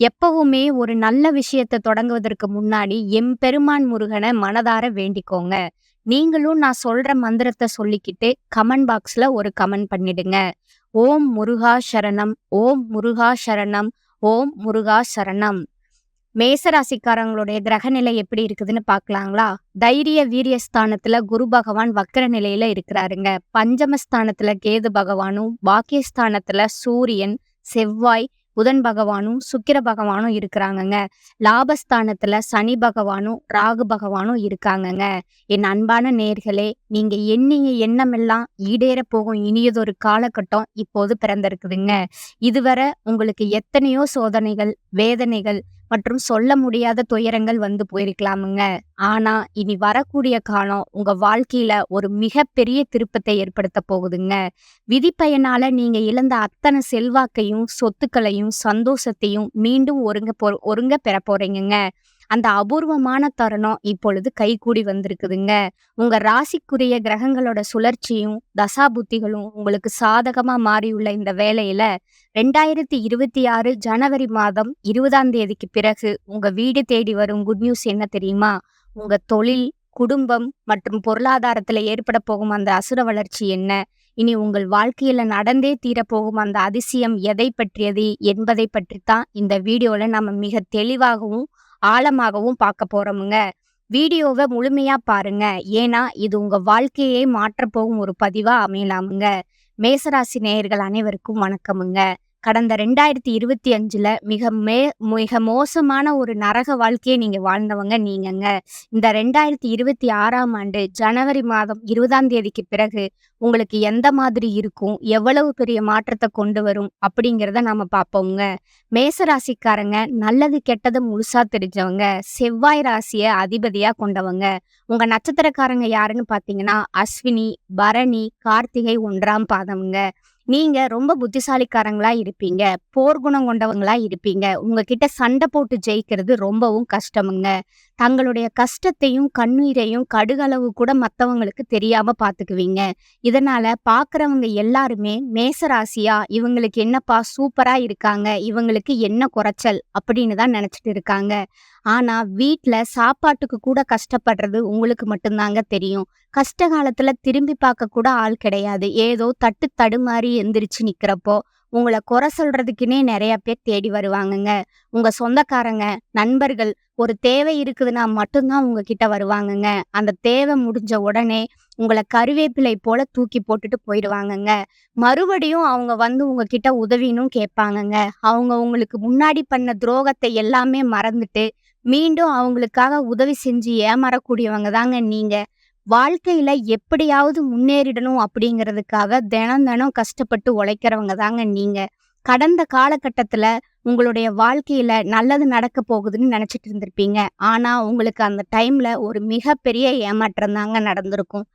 எப்பவுமே ஒரு நல்ல விஷயத்தை தொடங்குவதற்கு முன்னாடி எம்பெருமான் முருகனை மனதார வேண்டிக்கோங்க. நீங்களும் நான் சொல்ற மந்திரத்தை சொல்லிக்கிட்டு கமெண்ட் பாக்ஸ்ல ஒரு கமெண்ட் பண்ணிடுங்க. ஓம் முருகா சரணம் ஓம் முருகா சரணம் ஓம் முருகா சரணம். மேசராசிக்காரங்களுடைய கிரக நிலை எப்படி இருக்குதுன்னு பார்க்கலாங்களா தைரிய வீரியஸ்தானத்துல குரு பகவான் வக்கர நிலையில இருக்கிறாருங்க. பஞ்சமஸ்தானத்துல கேது பகவானும் பாக்கியஸ்தானத்துல சூரியன் செவ்வாய் புதன் பகவானும் சுக்கிர பகவானும் இருக்கிறாங்கங்க. லாபஸ்தானத்துல சனி பகவானும் ராகு பகவானும் இருக்காங்கங்க. என் அன்பான நேர்களே நீங்க எண்ணிய எண்ணமெல்லாம் ஈடேற போகும் இனியதொரு காலகட்டம் இப்போது பிறந்திருக்குதுங்க. இதுவரை உங்களுக்கு எத்தனையோ சோதனைகள் வேதனைகள் மற்றும் சொல்ல முடியாத துயரங்கள் வந்து போயிருக்கலாமுங்க. ஆனா இனி வரக்கூடிய காலம் உங்க வாழ்க்கையில ஒரு மிகப்பெரிய திருப்பத்தை ஏற்படுத்த போகுதுங்க. விதிப்பயனால நீங்க இழந்த அத்தனை செல்வாக்கையும் சொத்துக்களையும் சந்தோஷத்தையும் மீண்டும் ஒருங்க போ ஒருங்க பெற போறீங்கங்க. அந்த அபூர்வமான தருணம் இப்பொழுது கைகூடி வந்திருக்குதுங்க. உங்க ராசிக்குரிய கிரகங்களோட சுழற்சியும் தசாபுத்திகளும் உங்களுக்கு சாதகமா மாறியுள்ள இந்த வேலையில ரெண்டாயிரத்தி இருபத்தி ஆறு ஜனவரி மாதம் இருபதாம் தேதிக்கு பிறகு உங்க வீடு தேடி வரும் குட் நியூஸ் என்ன தெரியுமா? உங்க தொழில் குடும்பம் மற்றும் பொருளாதாரத்துல ஏற்பட போகும் அந்த அசுர வளர்ச்சி என்ன? இனி உங்கள் வாழ்க்கையில நடந்தே தீரப்போகும் அந்த அதிசயம் எதை பற்றியது என்பதை பற்றி தான் இந்த வீடியோல நம்ம மிக தெளிவாகவும் ஆழமாகவும் பார்க்க போறோமுங்க. வீடியோவை முழுமையா பாருங்க. ஏன்னா இது உங்க வாழ்க்கையே மாற்றப் போகும் ஒரு பதிவா அமையலாமுங்க. மேசராசி நேயர்கள் அனைவருக்கும் வணக்கமுங்க. கடந்த ரெண்டாயிரத்தி இருபத்தி அஞ்சுல மிக மே மிக மோசமான ஒரு நரக வாழ்க்கையை நீங்க வாழ்ந்தவங்க நீங்கங்க. இந்த ரெண்டாயிரத்தி இருபத்தி ஆறாம் ஆண்டு ஜனவரி மாதம் இருபதாம் தேதிக்கு பிறகு உங்களுக்கு எந்த மாதிரி இருக்கும் எவ்வளவு பெரிய மாற்றத்தை கொண்டு வரும் அப்படிங்கிறத நாம பார்ப்போங்க மேச ராசிக்காரங்க நல்லது கெட்டது முழுசா தெரிஞ்சவங்க செவ்வாய் ராசியை அதிபதியா கொண்டவங்க. உங்க நட்சத்திரக்காரங்க யாருன்னு பாத்தீங்கன்னா அஸ்வினி பரணி கார்த்திகை ஒன்றாம் பாதம்ங்க. நீங்க ரொம்ப புத்திசாலிக்காரங்களா இருப்பீங்க போர்க்குணம் கொண்டவங்களா இருப்பீங்க. உங்ககிட்ட சண்டை போட்டு ஜெயிக்கிறது ரொம்பவும் கஷ்டமுங்க. தங்களுடைய கஷ்டத்தையும் கண்ணீரையும் கடுகளவு கூட மத்தவங்களுக்கு தெரியாம பார்த்துக்குவீங்க இதனால பாக்குறவங்க எல்லாருமே மேசராசியா இவங்களுக்கு என்னப்பா சூப்பரா இருக்காங்க இவங்களுக்கு என்ன குறைச்சல் அப்படின்னு தான் நினைச்சிட்டு இருக்காங்க. ஆனா வீட்டில் சாப்பாட்டுக்கு கூட கஷ்டப்படுறது உங்களுக்கு மட்டும்தாங்க தெரியும். கஷ்ட காலத்துல திரும்பி பார்க்க கூட ஆள் கிடையாது. ஏதோ தட்டு தடுமாறி எந்திரிச்சு நிக்கிறப்போ உங்களை குறை சொல்றதுக்குன்னே நிறைய பேர் தேடி வருவாங்கங்க. உங்க சொந்தக்காரங்க நண்பர்கள் ஒரு தேவை இருக்குதுன்னா மட்டும்தான் உங்ககிட்ட வருவாங்கங்க. அந்த தேவை முடிஞ்ச உடனே உங்களை கருவேப்பிலை போல தூக்கி போட்டுட்டு போயிடுவாங்கங்க. மறுபடியும் அவங்க வந்து உங்ககிட்ட உதவினும் கேட்பாங்கங்க. அவங்க உங்களுக்கு முன்னாடி பண்ண துரோகத்தை எல்லாமே மறந்துட்டு மீண்டும் அவங்களுக்காக உதவி செஞ்சு ஏமாறக்கூடியவங்க தாங்க நீங்கள் வாழ்க்கையில எப்படியாவது முன்னேறிடணும் அப்படிங்கிறதுக்காக தினம் தினம் கஷ்டப்பட்டு உழைக்கிறவங்க தாங்க நீங்க. கடந்த காலகட்டத்தில் உங்களுடைய வாழ்க்கையில் நல்லது நடக்க போகுதுன்னு நினச்சிட்டு இருந்திருப்பீங்க. ஆனால் உங்களுக்கு அந்த டைமில் ஒரு மிகப்பெரிய ஏமாற்றம் தாங்க நடந்திருக்கும்.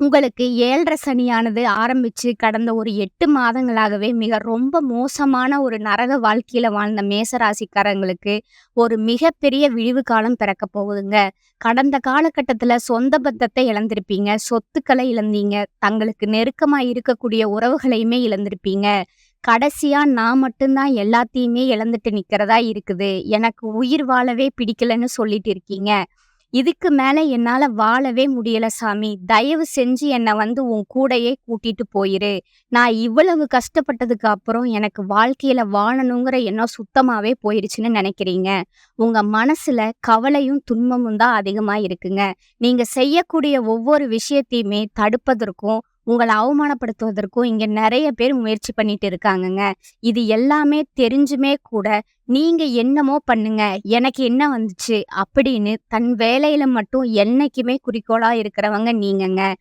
உங்களுக்கு ஏழரை சனியானது ஆரம்பித்து கடந்த ஒரு எட்டு மாதங்களாகவே மிக ரொம்ப மோசமான ஒரு நரக வாழ்க்கையில் வாழ்ந்த மேசராசிக்காரங்களுக்கு ஒரு மிகப்பெரிய விழிவு காலம் பிறக்க போகுதுங்க. கடந்த காலகட்டத்தில் சொந்த பத்தத்தை இழந்திருப்பீங்க. சொத்துக்களை இழந்தீங்க. தங்களுக்கு நெருக்கமாக இருக்கக்கூடிய உறவுகளையுமே இழந்திருப்பீங்க. கடைசியா நான் மட்டும்தான் எல்லாத்தையுமே இழந்துட்டு நிக்கிறதா இருக்குது. எனக்கு உயிர் வாழவே பிடிக்கலன்னு சொல்லிட்டு இருக்கீங்க. இதுக்கு மேல என்னால வாழவே முடியல சாமி. தயவு செஞ்சு என்னை வந்து உன் கூடையே கூட்டிட்டு போயிரு. நான் இவ்வளவு கஷ்டப்பட்டதுக்கு அப்புறம் எனக்கு வாழ்க்கையில வாழணுங்கிற எண்ணம் சுத்தமாவே போயிருச்சுன்னு நினைக்கிறீங்க. உங்க மனசுல கவலையும் துன்பமும் தான் அதிகமா இருக்குங்க. நீங்க செய்யக்கூடிய ஒவ்வொரு விஷயத்தையுமே தடுப்பதற்கும் உங்களை அவமானப்படுத்துவதற்கும் இங்க நிறைய பேர் முயற்சி பண்ணிட்டு இருக்காங்கங்க. இது எல்லாமே தெரிஞ்சுமே கூட நீங்க என்னமோ பண்ணுங்க எனக்கு என்ன வந்துச்சு அப்படின்னு தன் வேலையில மட்டும் என்னைக்குமே குறிக்கோளா இருக்கிறவங்க நீங்கங்க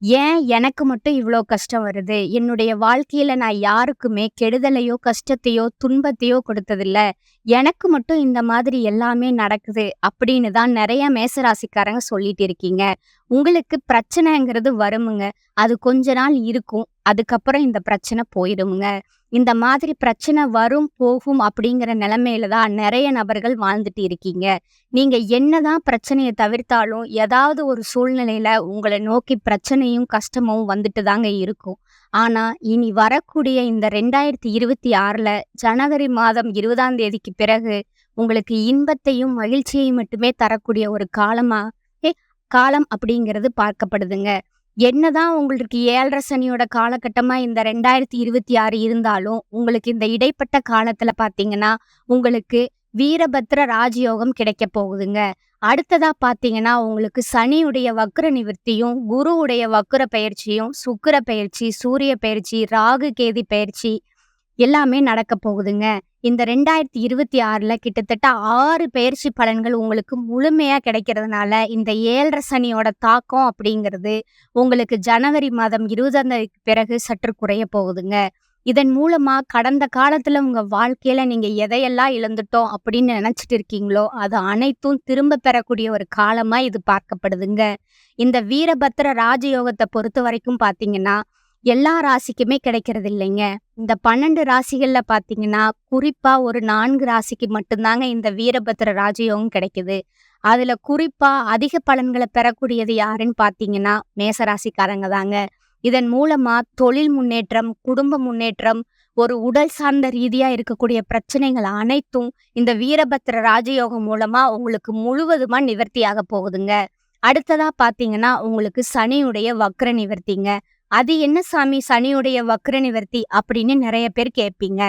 ஏன் எனக்கு மட்டும் இவ்வளோ கஷ்டம் வருது? என்னுடைய வாழ்க்கையில நான் யாருக்குமே கெடுதலையோ, கஷ்டத்தையோ, துன்பத்தையோ கொடுத்ததில்ல. எனக்கு மட்டும் இந்த மாதிரி எல்லாமே நடக்குது அப்படின்னு தான் நிறைய மேசராசிக்காரங்க சொல்லிட்டு இருக்கீங்க. உங்களுக்கு பிரச்சனைங்கிறது வருமுங்க. அது கொஞ்ச நாள் இருக்கும். அதுக்கப்புறம் இந்த பிரச்சனை போயிடுமுங்க. இந்த மாதிரி பிரச்சனை வரும், போகும் அப்படிங்கிற நிலமையில தான் நிறைய நபர்கள் வாழ்ந்துட்டு இருக்கீங்க. நீங்க என்னதான் பிரச்சனையை தவிர்த்தாலும், ஏதாவது ஒரு சூழ்நிலையில உங்களை நோக்கி பிரச்சனையும், கஷ்டமும் வந்துட்டு தாங்க இருக்கும். ஆனா, இனி வரக்கூடிய இந்த 2026ல ஜனவரி மாதம் 20ஆம் தேதிக்கு பிறகு உங்களுக்கு இன்பத்தையும், மகிழ்ச்சியையும் மட்டுமே தரக்கூடிய ஒரு காலமா காலம் அப்படிங்கிறது பார்க்கப்படுதுங்க. என்னதான் உங்களுக்கு ஏழரை சனியோட காலகட்டமா இந்த 2026 இருந்தாலும், உங்களுக்கு இந்த இடைப்பட்ட காலத்துல பார்த்தீங்கன்னா, உங்களுக்கு வீரபத்ர ராஜயோகம் கிடைக்கப் போகுதுங்க. அடுத்ததா பார்த்தீங்கன்னா, உங்களுக்கு சனியுடைய வக்ர நிவர்த்தியும், குருவுடைய வக்ர பயிற்சியும் சுக்கிர பயிற்சி சூரிய பயிற்சி ராகு, கேதி பயிற்சி எல்லாமே நடக்கப் போகுதுங்க. இந்த 2026ல கிட்டத்தட்ட ஆறு பெயர்ச்சி பலன்கள் உங்களுக்கு முழுமையா கிடைக்கிறதுனால, இந்த ஏழரை சனியோட தாக்கம் அப்படிங்கிறது உங்களுக்கு ஜனவரி மாதம் 20ஆம் தேதிக்கு பிறகு சற்று குறைய போகுதுங்க. இதன் மூலமா கடந்த காலத்துல உங்க வாழ்க்கையில நீங்க எதையெல்லாம் இழந்துட்டோம் அப்படின்னு நினச்சிட்டு இருக்கீங்களோ, அது அனைத்தும் திரும்ப பெறக்கூடிய ஒரு காலமா இது பார்க்கப்படுதுங்க. இந்த வீரபத்ர பொறுத்த வரைக்கும் பார்த்தீங்கன்னா, எல்லா ராசிக்குமே கிடைக்கிறது இல்லைங்க. இந்த 12 ராசிகள்ல பார்த்தீங்கன்னா, குறிப்பா ஒரு நான்கு ராசிக்கு மட்டும்தாங்க இந்த வீரபத்ர ராஜயோகம் கிடைக்குது. அதுல குறிப்பா அதிக பலன்களை பெறக்கூடியது யாருன்னு பார்த்தீங்கன்னா, மேசராசிக்காரங்க தாங்க. இதன் மூலமா தொழில் முன்னேற்றம், குடும்ப முன்னேற்றம், ஒரு உடல் சார்ந்த ரீதியா இருக்கக்கூடிய பிரச்சனைகள் அனைத்தும் இந்த வீரபத்ர ராஜயோகம் மூலமா உங்களுக்கு முழுவதுமா நிவர்த்தியாக போகுதுங்க. அடுத்ததா பார்த்தீங்கன்னா, உங்களுக்கு சனியுடைய வக்ர நிவர்த்திங்க. அது என்ன சாமி சனியுடைய வக்ர நிவர்த்தி அப்படின்னு நிறைய பேர் கேட்பீங்க.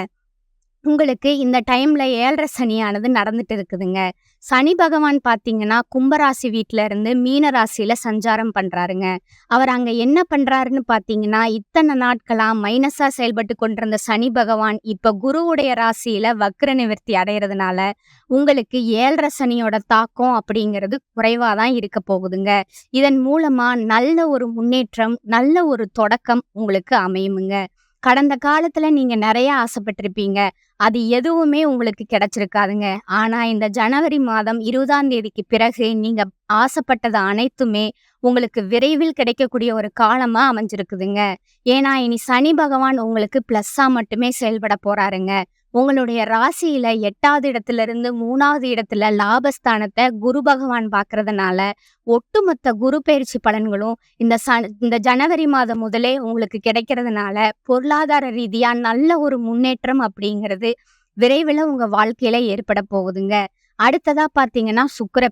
உங்களுக்கு இந்த டைமில் ஏழரை சனியானது நடந்துட்டு இருக்குதுங்க. சனி பகவான் பார்த்தீங்கன்னா, கும்பராசி வீட்டில இருந்து மீன ராசியில சஞ்சாரம் பண்றாருங்க. அவர் அங்க என்ன பண்றாருன்னு பார்த்தீங்கன்னா, இத்தனை நாட்களா மைனஸா செயல்பட்டு கொண்டிருந்த சனி பகவான் இப்ப குருவுடைய ராசியில வக்ர நிவர்த்தி அடையறதுனால, உங்களுக்கு ஏழரை சனியோட தாக்கம் அப்படிங்கிறது குறைவா தான் இருக்க போகுதுங்க. இதன் மூலமா நல்ல ஒரு முன்னேற்றம், நல்ல ஒரு தொடக்கம் உங்களுக்கு அமையுமுங்க. கடந்த காலத்துல நீங்க நிறைய ஆசைப்பட்டிருப்பீங்க. அது எதுவுமே உங்களுக்கு கிடைச்சிருக்காதுங்க. ஆனா, இந்த ஜனவரி மாதம் 20ஆம் தேதிக்கு பிறகு நீங்க ஆசைப்பட்டது அனைத்துமே உங்களுக்கு விரைவில் கிடைக்கக்கூடிய ஒரு காலமா அமைஞ்சிருக்குதுங்க. ஏன்னா, இனி சனி பகவான் உங்களுக்கு பிளஸ்ஸா மட்டுமே செயல்படப் போறாருங்க. உங்களுடைய ராசியில எட்டாவது இடத்துல இருந்து மூணாவது இடத்துல லாபஸ்தானத்தை குரு பகவான் பார்க்கறதுனால, ஒட்டுமொத்த குரு பயிற்சி பலன்களும் இந்த ச இந்த ஜனவரி மாதம் முதலே உங்களுக்கு கிடைக்கிறதுனால, பொருளாதார ரீதியா நல்ல ஒரு முன்னேற்றம் அப்படிங்கிறது விரைவில் உங்க வாழ்க்கையில ஏற்பட போகுதுங்க. அடுத்ததா பார்த்தீங்கன்னா, சுக்கிர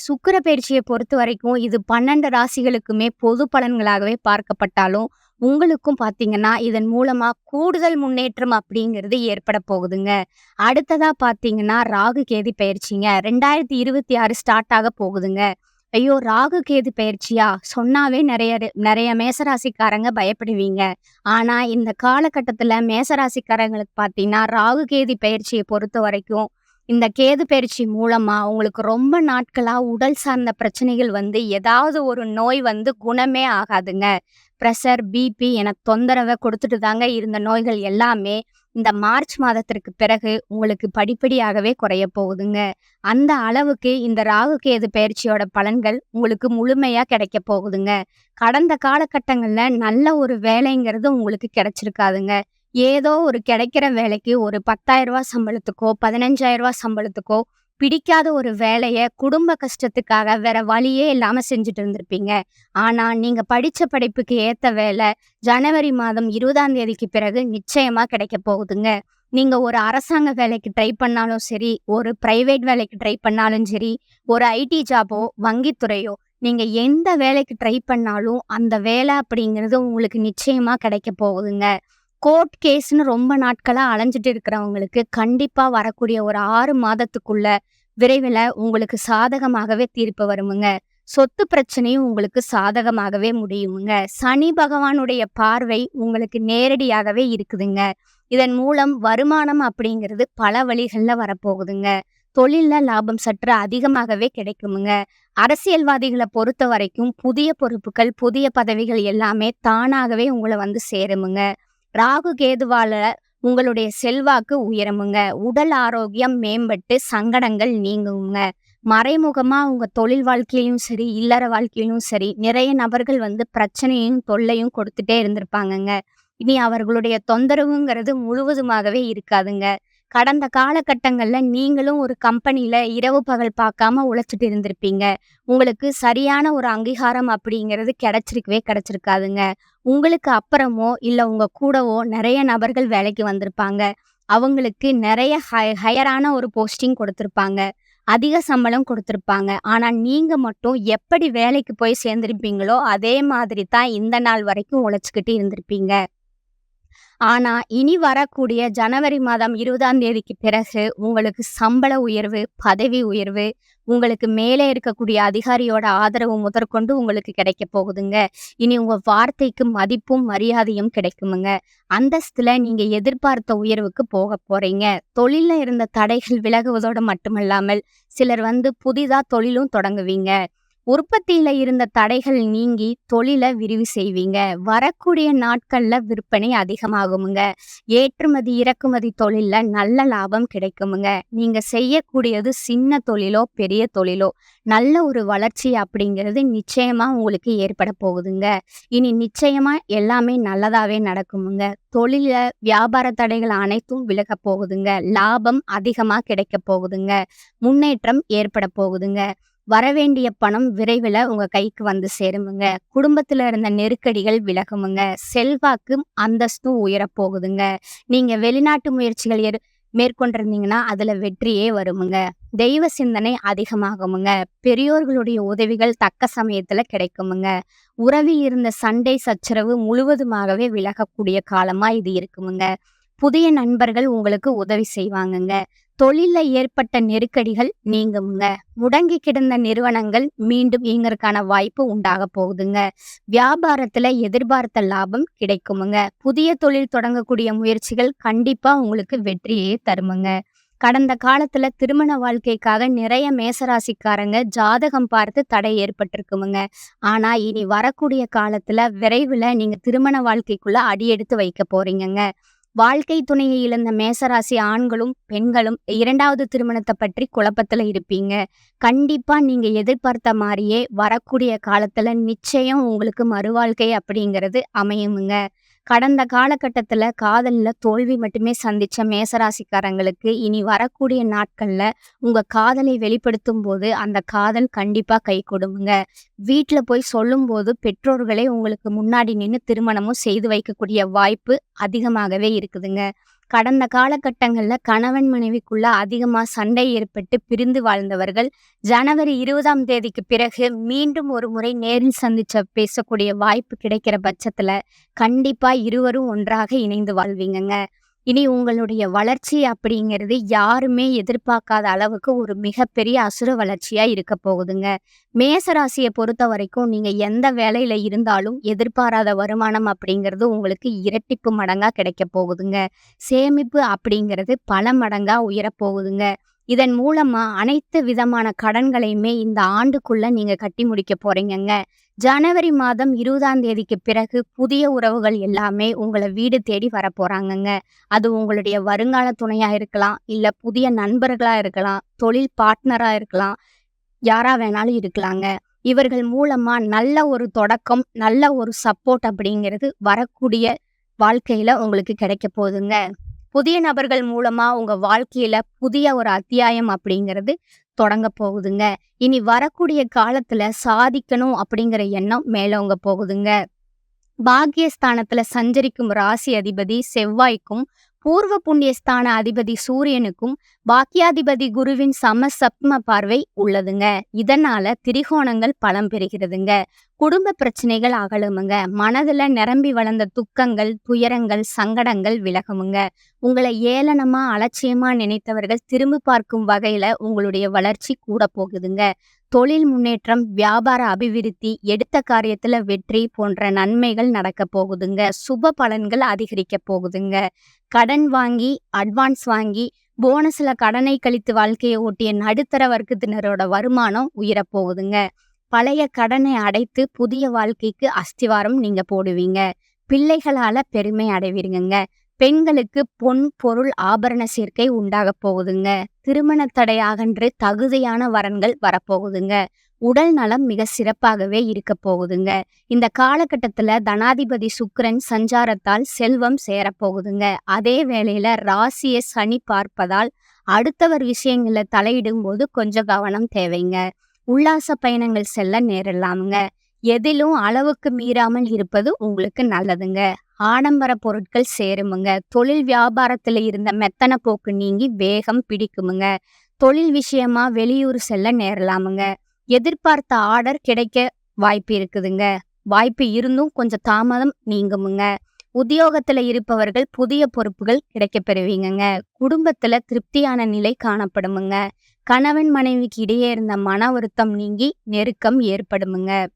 சுக்கர சுக்கிர பொறுத்த வரைக்கும் இது 12 ராசிகளுக்குமே பொது பலன்களாகவே பார்க்கப்பட்டாலும், உங்களுக்கும் பார்த்தீங்கன்னா, இதன் மூலமாக கூடுதல் முன்னேற்றம் அப்படிங்கிறது ஏற்படப் போகுதுங்க. அடுத்ததாக பார்த்தீங்கன்னா, ராகு, கேதி பயிற்சிங்க ரெண்டாயிரத்தி இருபத்தி ஆறு ஸ்டார்ட் ஆக போகுதுங்க. ஐயோ! ராகு, கேது பயிற்சியா சொன்னாவே நிறைய நிறைய மேசராசிக்காரங்க பயப்படுவீங்க. ஆனா, இந்த காலகட்டத்துல மேசராசிக்காரங்களுக்கு பார்த்தீங்கன்னா, ராகு, கேது பொறுத்த வரைக்கும் இந்த கேது பயிற்சி மூலமா உங்களுக்கு ரொம்ப நாட்களா உடல் சார்ந்த பிரச்சனைகள் வந்து ஏதாவது ஒரு நோய் வந்து குணமே ஆகாதுங்க. ப்ரெஷர் பிபி என தொந்தரவை கொடுத்துட்டு தாங்க இருந்த நோய்கள் எல்லாமே, இந்த மார்ச் மாதத்திற்கு பிறகு உங்களுக்கு படிப்படியாகவே குறைய போகுதுங்க. அந்த அளவுக்கு இந்த ராகு, கேது பயிற்சியோட பலன்கள் உங்களுக்கு முழுமையா கிடைக்கப் போகுதுங்க. கடந்த காலகட்டங்கள்ல நல்ல ஒரு வேலைங்கிறது உங்களுக்கு கிடைச்சிருக்காதுங்க. ஏதோ ஒரு கிடைக்கிற வேலைக்கு ஒரு ரூ. 10,000 சம்பளத்துக்கோ, ரூ. 15,000 சம்பளத்துக்கோ பிடிக்காத ஒரு வேலையை குடும்ப கஷ்டத்துக்காக வேற வழியே இல்லாமல் செஞ்சுட்டு இருந்திருப்பீங்க. ஆனால் நீங்கள் படித்த படிப்புக்கு ஏற்ற வேலை ஜனவரி மாதம் 20ஆம் தேதிக்கு பிறகு நிச்சயமாக கிடைக்கப் போகுதுங்க. நீங்கள் ஒரு அரசாங்க வேலைக்கு ட்ரை பண்ணாலும் சரி, ஒரு பிரைவேட் வேலைக்கு ட்ரை பண்ணாலும் சரி, ஒரு ஐடி ஜாபோ, வங்கித் துறையோ, எந்த வேலைக்கு ட்ரை பண்ணாலும் அந்த வேலை அப்படிங்கிறது உங்களுக்கு நிச்சயமாக கிடைக்கப் போகுதுங்க. கோர்ட் கேஸ்னு ரொம்ப நாட்களாக அலைஞ்சிட்டு இருக்கிறவங்களுக்கு கண்டிப்பாக வரக்கூடிய ஒரு ஆறு மாதத்துக்குள்ள விரைவில் உங்களுக்கு சாதகமாகவே தீர்ப்பு வருமுங்க. சொத்து பிரச்சனையும் உங்களுக்கு சாதகமாகவே முடியுங்க சனி பகவானுடைய பார்வை உங்களுக்கு நேரடியாகவே இருக்குதுங்க. இதன் மூலம் வருமானம் அப்படிங்கிறது பல வழிகளில் வரப்போகுதுங்க. தொழில்ல லாபம் சற்று அதிகமாகவே கிடைக்குமுங்க அரசியல்வாதிகளை பொறுத்த வரைக்கும் புதிய பொறுப்புகள் புதிய பதவிகள் எல்லாமே தானாகவே உங்களை வந்து சேருமுங்க ராகு கேதுவால உங்களுடைய செல்வாக்கு உயரமுங்க. உடல் ஆரோக்கியம் மேம்பட்டு சங்கடங்கள் நீங்குங்க மறைமுகமாக உங்கள் தொழில் வாழ்க்கையிலும் சரி இல்லற வாழ்க்கையிலும் சரி நிறைய நபர்கள் வந்து பிரச்சனையும் தொல்லையும் கொடுத்துட்டே இருந்திருப்பாங்கங்க. இனி அவர்களுடைய தொந்தரவுங்கிறது முழுவதுமாகவே இருக்காதுங்க. கடந்த காலகட்டங்களில் நீங்களும் ஒரு கம்பெனியில் இரவு பகல் பார்க்காம உழைச்சிட்டு இருந்திருப்பீங்க. உங்களுக்கு சரியான ஒரு அங்கீகாரம் அப்படிங்கிறது கிடைச்சிருக்கவே கிடைச்சிருக்காதுங்க. உங்களுக்கு அப்புறமோ இல்லை உங்கள் கூடவோ நிறைய நபர்கள் வேலைக்கு வந்திருப்பாங்க. அவங்களுக்கு நிறைய ஹை ஹையரான ஒரு போஸ்டிங் கொடுத்துருப்பாங்க. அதிக சம்பளம் கொடுத்துருப்பாங்க. ஆனால் நீங்கள் மட்டும் எப்படி வேலைக்கு போய் சேர்ந்திருப்பீங்களோ அதே மாதிரி தான் இந்த நாள் வரைக்கும் உழைச்சிக்கிட்டு இருந்திருப்பீங்க. ஆனா இனி வரக்கூடிய ஜனவரி மாதம் இருபதாம் தேதிக்கு பிறகு உங்களுக்கு சம்பள உயர்வு பதவி உயர்வு உங்களுக்கு மேலே இருக்கக்கூடிய அதிகாரியோட ஆதரவு முதற்கொண்டு உங்களுக்கு கிடைக்க போகுதுங்க. இனி உங்க வார்த்தைக்கு மதிப்பும் மரியாதையும் கிடைக்குமுங்க. அந்தஸ்துல நீங்க எதிர்பார்த்த உயர்வுக்கு போக போறீங்க. தொழிலில் இருந்த தடைகள் விலகுவதோடு மட்டுமல்லாமல் சிலர் வந்து புதிதா தொழிலும் தொடங்குவீங்க. உற்பத்தியில இருந்த தடைகள் நீங்கி தொழிலை விரிவு செய்வீங்க. வரக்கூடிய நாட்கள்ல விற்பனை அதிகமாகுமுங்க. ஏற்றுமதி இறக்குமதி தொழில்ல நல்ல லாபம் கிடைக்குமுங்க. நீங்க செய்யக்கூடியது சின்ன தொழிலோ பெரிய தொழிலோ நல்ல ஒரு வளர்ச்சி அப்படிங்கிறது நிச்சயமா உங்களுக்கு ஏற்பட போகுதுங்க. இனி நிச்சயமா எல்லாமே நல்லதாவே நடக்குமுங்க. தொழில வியாபார தடைகள் அனைத்தும் விலக போகுதுங்க. லாபம் அதிகமா கிடைக்க போகுதுங்க. முன்னேற்றம் ஏற்பட போகுதுங்க. வரவேண்டிய பணம் விரைவில் உங்கள் கைக்கு வந்து சேருமுங்க. குடும்பத்தில் இருந்த நெருக்கடிகள் விலகுமுங்க. செல்வாக்கும் அந்தஸ்தும் உயரப்போகுதுங்க நீங்கள் வெளிநாட்டு முயற்சிகள் எரு மேற்கொண்டிருந்தீங்கன்னா அதில் வெற்றியே வருமுங்க. தெய்வ சிந்தனை அதிகமாகுமுங்க. பெரியோர்களுடைய உதவிகள் தக்க சமயத்தில் கிடைக்குமுங்க. உறவில் இருந்த சண்டை சச்சரவு முழுவதுமாகவே விலகக்கூடிய காலமாக இது இருக்குமுங்க. புதிய நண்பர்கள் உங்களுக்கு உதவி செய்வாங்கங்க. தொழில ஏற்பட்ட நெருக்கடிகள் நீங்குங்க. முடங்கி கிடந்த நிறுவனங்கள் மீண்டும் இயங்கறக்கான வாய்ப்பு உண்டாக போகுதுங்க. வியாபாரத்துல எதிர்பார்த்த லாபம் கிடைக்குமுங்க. புதிய தொழில் தொடங்கக்கூடிய முயற்சிகள் கண்டிப்பா உங்களுக்கு வெற்றியே தருமுங்க. கடந்த காலத்துல திருமண வாழ்க்கைக்காக நிறைய மேசராசிக்காரங்க ஜாதகம் பார்த்து தடை ஏற்பட்டிருக்குமுங்க. ஆனா இனி வரக்கூடிய காலத்துல விரைவில் நீங்க திருமண வாழ்க்கைக்குள்ள அடியெடுத்து வைக்க போறீங்கங்க. வாழ்க்கை துணையை இழந்த மேசராசி ஆண்களும் பெண்களும் இரண்டாவது திருமணத்தை பற்றி குழப்பத்துல இருப்பீங்க. கண்டிப்பா நீங்க எதிர்பார்த்த மாதிரியே வரக்கூடிய காலத்துல நிச்சயம் உங்களுக்கு மறுவாழ்க்கை அப்படிங்கிறது அமையுமுங்க. கடந்த காலகட்டத்தில் காதலில் தோல்வி மட்டுமே சந்தித்த மேசராசிக்காரங்களுக்கு இனி வரக்கூடிய நாட்களில் உங்கள் காதலை வெளிப்படுத்தும் போது அந்த காதல் கண்டிப்பாக கை கொடுங்க. வீட்டில் போய் சொல்லும்போது பெற்றோர்களே உங்களுக்கு முன்னாடி நின்று திருமணமும் செய்து வைக்கக்கூடிய வாய்ப்பு அதிகமாகவே இருக்குதுங்க. கடந்த காலகட்டங்கள்ல கணவன் மனைவிக்குள்ள அதிகமா சண்டை ஏற்பட்டு பிரிந்து வாழ்ந்தவர்கள். ஜனவரி இருபதாம் தேதிக்கு பிறகு மீண்டும் ஒரு முறை நேரில் சந்திச்ச பேசக்கூடிய வாய்ப்பு கிடைக்கிற பட்சத்துல கண்டிப்பா இருவரும் ஒன்றாக இணைந்து வாழ்வீங்கங்க. இனி உங்களுடைய வளர்ச்சி அப்படிங்கிறது யாருமே எதிர்பார்க்காத அளவுக்கு ஒரு மிகப்பெரிய அசுர வளர்ச்சியாக இருக்க போகுதுங்க. மேசராசியை பொறுத்த வரைக்கும் நீங்கள் எந்த வேலையில் இருந்தாலும் எதிர்பாராத வருமானம் அப்படிங்கிறது உங்களுக்கு இரட்டிப்பு மடங்காக கிடைக்க போகுதுங்க. சேமிப்பு அப்படிங்கிறது பல மடங்காக உயரப்போகுதுங்க இதன் மூலமா அனைத்து விதமான கடன்களையுமே இந்த ஆண்டுக்குள்ள நீங்க கட்டி முடிக்க போறீங்கங்க. ஜனவரி மாதம் இருபதாம் தேதிக்கு பிறகு புதிய உறவுகள் எல்லாமே உங்களை வீடு தேடி வரப்போறாங்கங்க. அது உங்களுடைய வருங்கால துணையா இருக்கலாம் இல்ல புதிய நண்பர்களா இருக்கலாம் தொழில் பார்ட்னரா இருக்கலாம் யாரா வேணாலும் இருக்கலாங்க. இவர்கள் மூலமா நல்ல ஒரு தொடக்கம் நல்ல ஒரு சப்போர்ட் அப்படிங்கிறது வரக்கூடிய வாழ்க்கையில உங்களுக்கு கிடைக்க போகுதுங்க. புதிய நபர்கள் மூலமா உங்க வாழ்க்கையில புதிய ஒரு அத்தியாயம் அப்படிங்கிறது தொடங்க போகுதுங்க. இனி வரக்கூடிய காலத்துல சாதிக்கணும் அப்படிங்கிற எண்ணம் மேலோங்க போகுதுங்க. பாக்கியஸ்தானத்துல சஞ்சரிக்கும் ராசி அதிபதி செவ்வாய்க்கும் பூர்வ புண்ணியஸ்தான அதிபதி சூரியனுக்கும் பாக்கியாதிபதி குருவின் சம சப்ம பார்வை உள்ளதுங்க. இதனால திரிகோணங்கள் பலம் பெறுகிறதுங்க. குடும்ப பிரச்சனைகள் அகலுமுங்க. மனதுல நிரம்பி வளர்ந்த துக்கங்கள் துயரங்கள் சங்கடங்கள் விலகுமுங்க. உங்களை ஏளனமா அலட்சியமா நினைத்தவர்கள் திரும்பி பார்க்கும் வகையில உங்களுடைய வளர்ச்சி கூட போகுதுங்க. தொழில் முன்னேற்றம் வியாபார அபிவிருத்தி எடுத்த காரியத்துல வெற்றி போன்ற நன்மைகள் நடக்க போகுதுங்க. சுப பலன்கள் அதிகரிக்க போகுதுங்க. கடன் வாங்கி அட்வான்ஸ் வாங்கி போனஸ்ல கடனை கழித்து வாழ்க்கையை ஓட்டிய நடுத்தர வர்க்கத்தினரோட வருமானம் உயரப் போகுதுங்க. பழைய கடனை அடைத்து புதிய வாழ்க்கைக்கு அஸ்திவாரம் நீங்க போடுவீங்க. பிள்ளைகளால பெருமை அடைவீருங்க பெண்களுக்கு பொன் பொருள் ஆபரண சேர்க்கை உண்டாக போகுதுங்க. திருமண தடையாகன்று அகன்று தகுதியான வரன்கள் வரப்போகுதுங்க. உடல் நலம் மிக சிறப்பாகவே இருக்க போகுதுங்க. இந்த காலகட்டத்துல தனாதிபதி சுக்ரன் சஞ்சாரத்தால் செல்வம் சேரப்போகுதுங்க அதே வேளையில ராசியை சனி பார்ப்பதால் அடுத்தவர் விஷயங்கள தலையிடும் போது கொஞ்சம் கவனம் தேவைங்க. உல்லாச பயணங்கள் செல்ல நேரலாமுங்க எதிலும் அளவுக்கு மீறாமல் இருப்பது உங்களுக்கு நல்லதுங்க. ஆடம்பர பொருட்கள் சேருமுங்க. தொழில் வியாபாரத்தில் இருந்த மெத்தன போக்கு நீங்கி வேகம் பிடிக்குமுங்க. தொழில் விஷயமா வெளியூர் செல்ல நேரலாமுங்க. எதிர்பார்த்த ஆர்டர் கிடைக்க வாய்ப்பு இருக்குதுங்க. வாய்ப்பு இருந்தும் கொஞ்சம் தாமதம் நீங்குமுங்க. உத்தியோகத்துல இருப்பவர்கள் புதிய பொறுப்புகள் கிடைக்க பெறுவீங்கங்க. குடும்பத்துல திருப்தியான நிலை காணப்படுமுங்க. கணவன் மனைவிக்கு இடையே இருந்த மன வருத்தம் நீங்கி நெருக்கம் ஏற்படுமுங்க.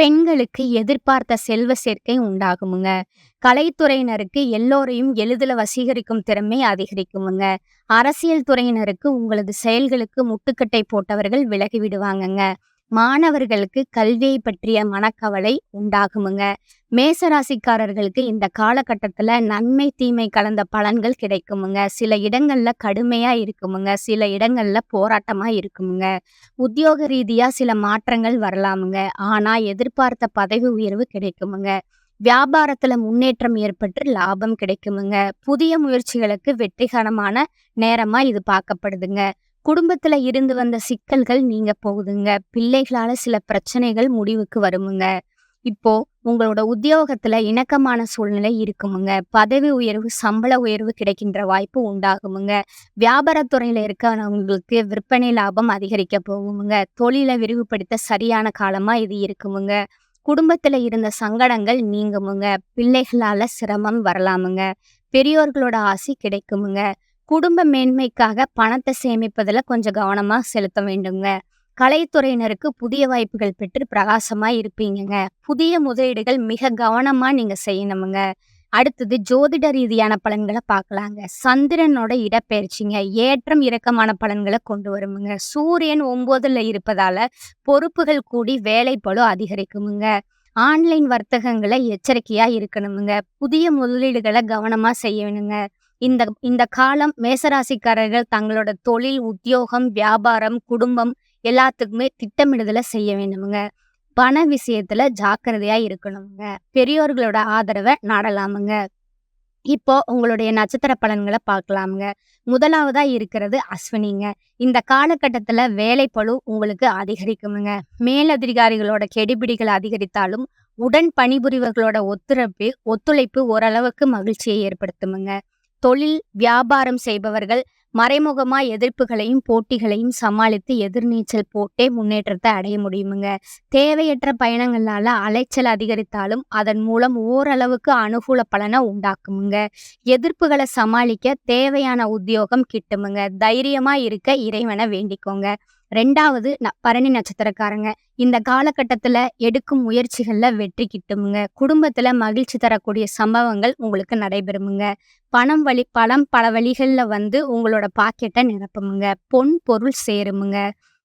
பெண்களுக்கு எதிர்பார்த்த செல்வ சேர்க்கை உண்டாகுமுங்க. கலைத்துறையினருக்கு எல்லோரையும் எளிதில் வசீகரிக்கும் திறமை அதிகரிக்குமுங்க. அரசியல் துறையினருக்கு உங்களது செயல்களுக்கு முட்டுக்கட்டை போட்டவர்கள் விலகி விடுவாங்கங்க. மாணவர்களுக்கு கல்வியை பற்றிய மனக்கவலை உண்டாகுமுங்க. மேசராசிக்காரர்களுக்கு இந்த காலகட்டத்தில் நன்மை தீமை கலந்த பலன்கள் கிடைக்குமுங்க. சில இடங்களில் கடுமையாக இருக்குமுங்க. சில இடங்களில் போராட்டமாக இருக்குமுங்க. உத்தியோக ரீதியாக சில மாற்றங்கள் வரலாமுங்க. ஆனால் எதிர்பார்த்த பதவி உயர்வு கிடைக்குமுங்க. வியாபாரத்தில் முன்னேற்றம் ஏற்பட்டு லாபம் கிடைக்குமுங்க. புதிய முயற்சிகளுக்கு வெற்றிகரமான நேரமாக இது பார்க்கப்படுதுங்க. குடும்பத்துல இருந்து வந்த சிக்கல்கள் நீங்க போகுதுங்க. பிள்ளைகளால சில பிரச்சனைகள் முடிவுக்கு வருமுங்க. இப்போ உங்களோட உத்தியோகத்துல இணக்கமான சூழ்நிலை இருக்குமுங்க. பதவி உயர்வு சம்பள உயர்வு கிடைக்கின்ற வாய்ப்பு உண்டாகுமுங்க. வியாபாரத்துறையில இருக்கிறவங்களுக்கு விற்பனை லாபம் அதிகரிக்க போகுமுங்க. தொழிலை விரிவுபடுத்த சரியான காலமா இது இருக்குமுங்க. குடும்பத்துல இருந்த சங்கடங்கள் நீங்குமுங்க. பிள்ளைகளால சிரமம் வரலாமுங்க. பெரியோர்களோட ஆசி கிடைக்குமுங்க. குடும்ப மேன்மைக்காக பணத்தை சேமிப்பதில் கொஞ்சம் கவனமாக செலுத்த வேண்டுங்க. கலைத்துறையினருக்கு புதிய வாய்ப்புகள் பெற்று பிரகாசமாக இருப்பீங்கங்க. புதிய முதலீடுகள் மிக கவனமாக நீங்கள் செய்யணுமுங்க. அடுத்தது ஜோதிட ரீதியான பலன்களை பார்க்கலாங்க சந்திரனோட இடப்பெயர்ச்சிங்க. ஏற்றம் இறக்கமான பலன்களை கொண்டு வருமுங்க. சூரியன் ஒம்போதில் இருப்பதால பொறுப்புகள் கூடி வேலைப்பழு அதிகரிக்குமுங்க. ஆன்லைன் வர்த்தகங்களை எச்சரிக்கையா இருக்கணுமுங்க. புதிய முதலீடுகளை கவனமா செய்யணுங்க. இந்த இந்த காலம் மேசராசிக்காரர்கள் தங்களோட தொழில் உத்தியோகம் வியாபாரம் குடும்பம் எல்லாத்துக்குமே திட்டமிடுதலை செய்ய வேண்டுமுங்க. பண விஷயத்துல ஜாக்கிரதையா இருக்கணுங்க பெரியோர்களோட ஆதரவை நாடலாமுங்க. இப்போ உங்களுடைய நட்சத்திர பலன்களை பார்க்கலாமுங்க முதலாவதா இருக்கிறது அஸ்வினிங்க. இந்த காலகட்டத்துல வேலை பழு உங்களுக்கு அதிகரிக்குமுங்க. மேலதிகாரிகளோட கெடிபிடிகள் அதிகரித்தாலும் உடன் பணிபுரிவர்களோட ஒத்துழைப்பு ஒத்துழைப்பு ஓரளவுக்கு மகிழ்ச்சியை ஏற்படுத்துமுங்க. தொழில் வியாபாரம் செய்பவர்கள் மறைமுகமாக எதிர்ப்புகளையும் போட்டிகளையும் சமாளித்து எதிர்நீச்சல் போட்டே முன்னேற்றத்தை அடைய முடியுமுங்க. தேவையற்ற பயணங்களால் அலைச்சல் அதிகரித்தாலும் அதன் மூலம் ஓரளவுக்கு அனுகூல பலனை உண்டாக்குமுங்க. எதிர்ப்புகளை சமாளிக்க தேவையான உத்தியோகம் கிட்டுமுங்க. தைரியமாக இருக்க இறைவனை வேண்டிக்கோங்க. ரெண்டாவது பரணி நட்சத்திரக்காரங்க. இந்த காலகட்டத்துல எடுக்கும் முயற்சிகள்ல வெற்றி கிட்டுமுங்க. குடும்பத்துல மகிழ்ச்சி தரக்கூடிய சம்பவங்கள் உங்களுக்கு நடைபெறுமுங்க. பணம் வழி பணம் பல வழிகள்ல வந்து உங்களோட பாக்கெட்டை நிரப்புமுங்க. பொன் பொருள் சேருமுங்க.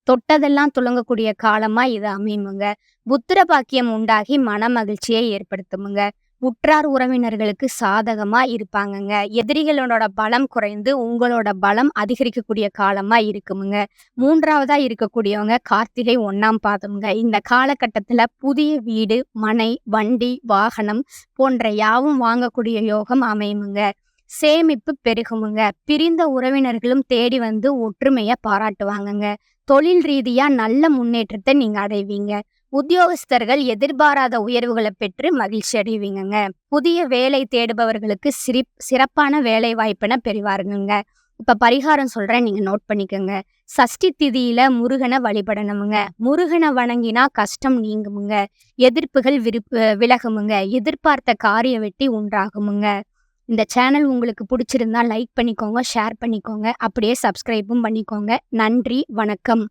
தொட்டதெல்லாம் துளங்கக்கூடிய காலமா இது அமையுமுங்க. புத்திர பாக்கியம் உண்டாகி மன மகிழ்ச்சியை ஏற்படுத்துமுங்க. உற்றார் உறவினர்களுக்கு சாதகமா இருப்பாங்கங்க. எதிரிகளோட பலம் குறைந்து உங்களோட பலம் அதிகரிக்கக்கூடிய காலமா இருக்குமுங்க. மூன்றாவதா இருக்கக்கூடியவங்க கார்த்திகை ஒன்னாம் பாதம்ங்க. இந்த காலகட்டத்துல புதிய வீடு மனை வண்டி வாகனம் போன்ற யாவும் வாங்கக்கூடிய யோகம் அமையுமுங்க. சேமிப்பு பெருகுமுங்க. பிரிந்த உறவினர்களும் தேடி வந்து ஒற்றுமையை பாராட்டுவாங்கங்க. தொழில் ரீதியா நல்ல முன்னேற்றத்தை நீங்க அடைவீங்க. உத்தியோகஸ்தர்கள் எதிர்பாராத உயர்வுகளை பெற்று மகிழ்ச்சி அடைவீங்கங்க. புதிய வேலை தேடுபவர்களுக்கு சிரி சிறப்பான வேலை வாய்ப்பின பெறுவாருங்க இப்ப பரிகாரம் சொல்றேன் நீங்க நோட் பண்ணிக்கோங்க. சஷ்டி திதியில முருகனை வழிபடணுமுங்க. முருகனை வணங்கினா கஷ்டம் நீங்குமுங்க. எதிர்ப்புகள் விருப்பு விலகுமுங்க. எதிர்பார்த்த காரிய வெட்டி உண்டாகுமுங்க. இந்த சேனல் உங்களுக்கு பிடிச்சிருந்தா லைக் பண்ணிக்கோங்க ஷேர் பண்ணிக்கோங்க. அப்படியே சப்ஸ்கிரைபும் பண்ணிக்கோங்க. நன்றி வணக்கம்.